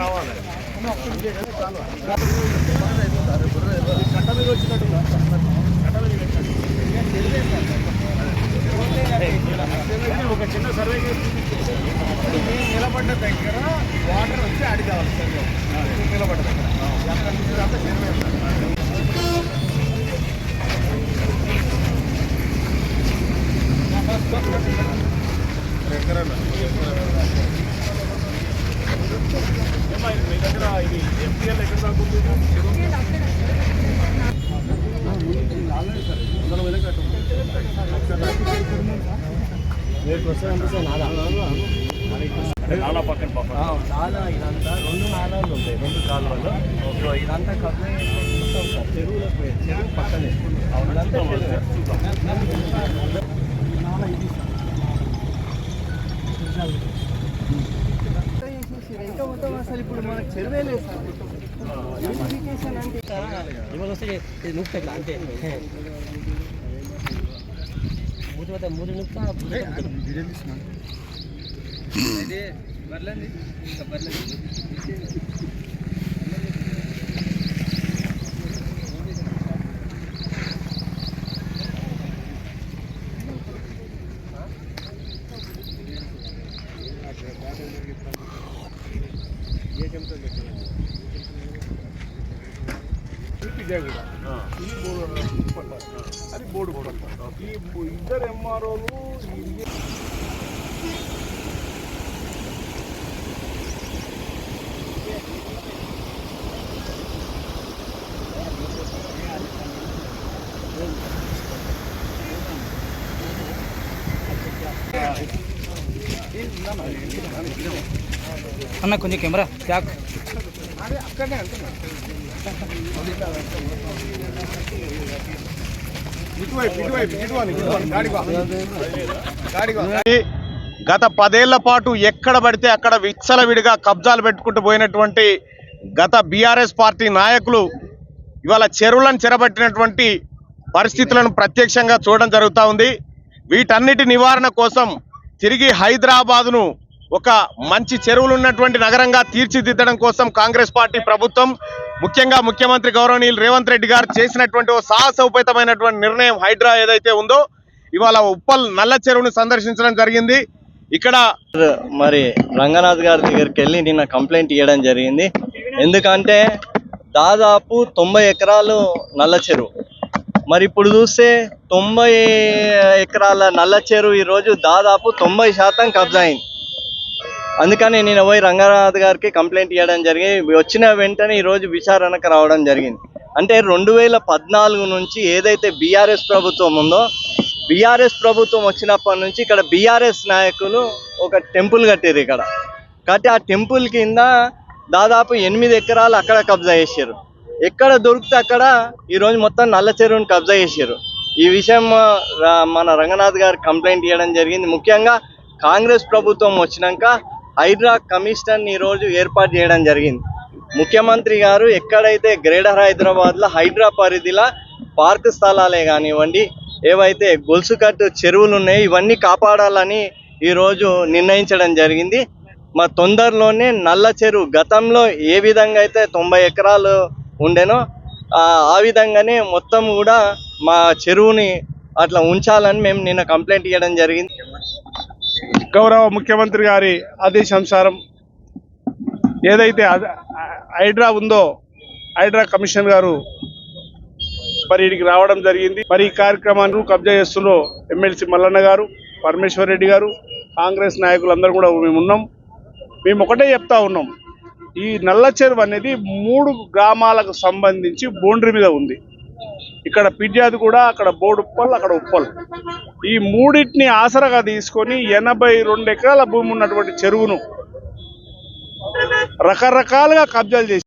రావాలి. ఒక చిన్న సర్వే నిలబడ్డ దగ్గర వాటర్ వచ్చి ఆడి కావాలి. సర్వే నిలబడ్డ దగ్గర. ఎక్కడ నాలా పక్కన పాప నాలా ఇదంతా రెండు నాలాలు ఉంటాయి రెండు కాలువలు సో ఇదంతా కబ్జా చేసుకొని చెరువులకు పోయి చెరువు పక్కనే ఇదంతా చెరువే లేదు సార్ అంటే ఇవాళ వస్తే నూపుతా ఇట్లా అంతే మూడు మూడు నూపుతా ఇది బర్లండి ఇంకా అది బోర్డు కూడా ఈ ఇద్దరు ఎంఆర్ఓలు అన్న కొంచెం కెమెరా బా గత పదేళ్ళ పాటు ఎక్కడ పడితే అక్కడ విచ్చలవిడిగా కబ్జాలు పెట్టుకుంటూ పోయినటువంటి గత బీఆర్ఎస్ పార్టీ నాయకులు ఇవాళ చెరువులను చెరబట్టినటువంటి పరిస్థితులను ప్రత్యక్షంగా చూడడం జరుగుతూ ఉంది. వీటన్నిటి నివారణ కోసం తిరిగి హైదరాబాదును ఒక మంచి చెరువులు ఉన్నటువంటి నగరంగా తీర్చిదిద్దడం కోసం కాంగ్రెస్ పార్టీ ప్రభుత్వం ముఖ్యంగా ముఖ్యమంత్రి గౌరవనీయులు రేవంత్ రెడ్డి గారు చేసినటువంటి ఓ సాహసోపేతమైనటువంటి నిర్ణయం హైడ్రా ఏదైతే ఉందో ఇవాళ ఉప్పల్ నల్ల చెరువును సందర్శించడం జరిగింది. ఇక్కడ మరి రంగనాథ్ గారి దగ్గరికి వెళ్ళి నిన్న కంప్లైంట్ ఇవ్వడం జరిగింది. ఎందుకంటే దాదాపు తొంభై ఎకరాలు నల్ల చెరువు. మరి ఇప్పుడు చూస్తే తొంభై ఎకరాల నల్ల చెరువు ఈరోజు దాదాపు తొంభై శాతం కబ్జా అయింది. అందుకని నేను పోయి రంగనాథ్ గారికి కంప్లైంట్ ఇవ్వడం జరిగింది. వచ్చిన వెంటనే ఈరోజు విచారణకు రావడం జరిగింది. అంటే రెండు వేల పద్నాలుగు నుంచి ఏదైతే బీఆర్ఎస్ ప్రభుత్వం ఉందో బీఆర్ఎస్ ప్రభుత్వం వచ్చినప్పటి నుంచి ఇక్కడ బీఆర్ఎస్ నాయకులు ఒక టెంపుల్ కట్టారు ఇక్కడ. కట్టి ఆ టెంపుల్ కింద దాదాపు ఎనిమిది ఎకరాలు అక్కడ కబ్జా చేశారు ఎక్కడ దొరికితే అక్కడ ఈరోజు మొత్తం నల్ల చెరువుని కబ్జా చేశారు ఈ విషయం మన రంగనాథ్ గారు కంప్లైంట్ ఇవ్వడం జరిగింది. ముఖ్యంగా కాంగ్రెస్ ప్రభుత్వం వచ్చినాక హైడ్రా కమిషన్ ఈరోజు ఏర్పాటు చేయడం జరిగింది. ముఖ్యమంత్రి గారు ఎక్కడైతే గ్రేటర్ హైదరాబాద్లో హైడ్రా పరిధిలో పార్క్ స్థలాలే కానివ్వండి ఏవైతే గొలుసుకట్టు చెరువులు ఉన్నాయో ఇవన్నీ కాపాడాలని ఈరోజు నిర్ణయించడం జరిగింది. మా తొందరలోనే నల్ల చెరువు గతంలో ఏ విధంగా అయితే తొంభై ఎకరాలు ఉండేనో ఆ విధంగానే మొత్తం కూడా మా చెరువుని అట్లా ఉంచాలని మేము నిన్న కంప్లైంట్ ఇవ్వడం జరిగింది. గౌరవ ముఖ్యమంత్రి గారి ఆదేశానుసారం ఏదైతే హైడ్రా ఉందో హైడ్రా కమిషన్ గారు మరి ఇడికి రావడం జరిగింది. మరి ఈ కార్యక్రమాన్ని కబ్జా చేస్తున్న ఎమ్మెల్సీ మల్లన్న గారు పరమేశ్వర్ రెడ్డి గారు కాంగ్రెస్ నాయకులందరూ కూడా మేము ఉన్నాం. మేము ఒకటే చెప్తా ఉన్నాం. ఈ నల్ల చెరువు అనేది మూడు గ్రామాలకు సంబంధించి బౌండరీ మీద ఉంది. ఇక్కడ పిడ్జాది కూడా అక్కడ బోర్డు ఉప్పల్ అక్కడ ఉప్పల్. ఈ మూడింటిని ఆసరగా తీసుకొని ఎనభై రెండు ఎకరాల భూమి ఉన్నటువంటి చెరువును రకరకాలుగా కబ్జాలు చేసి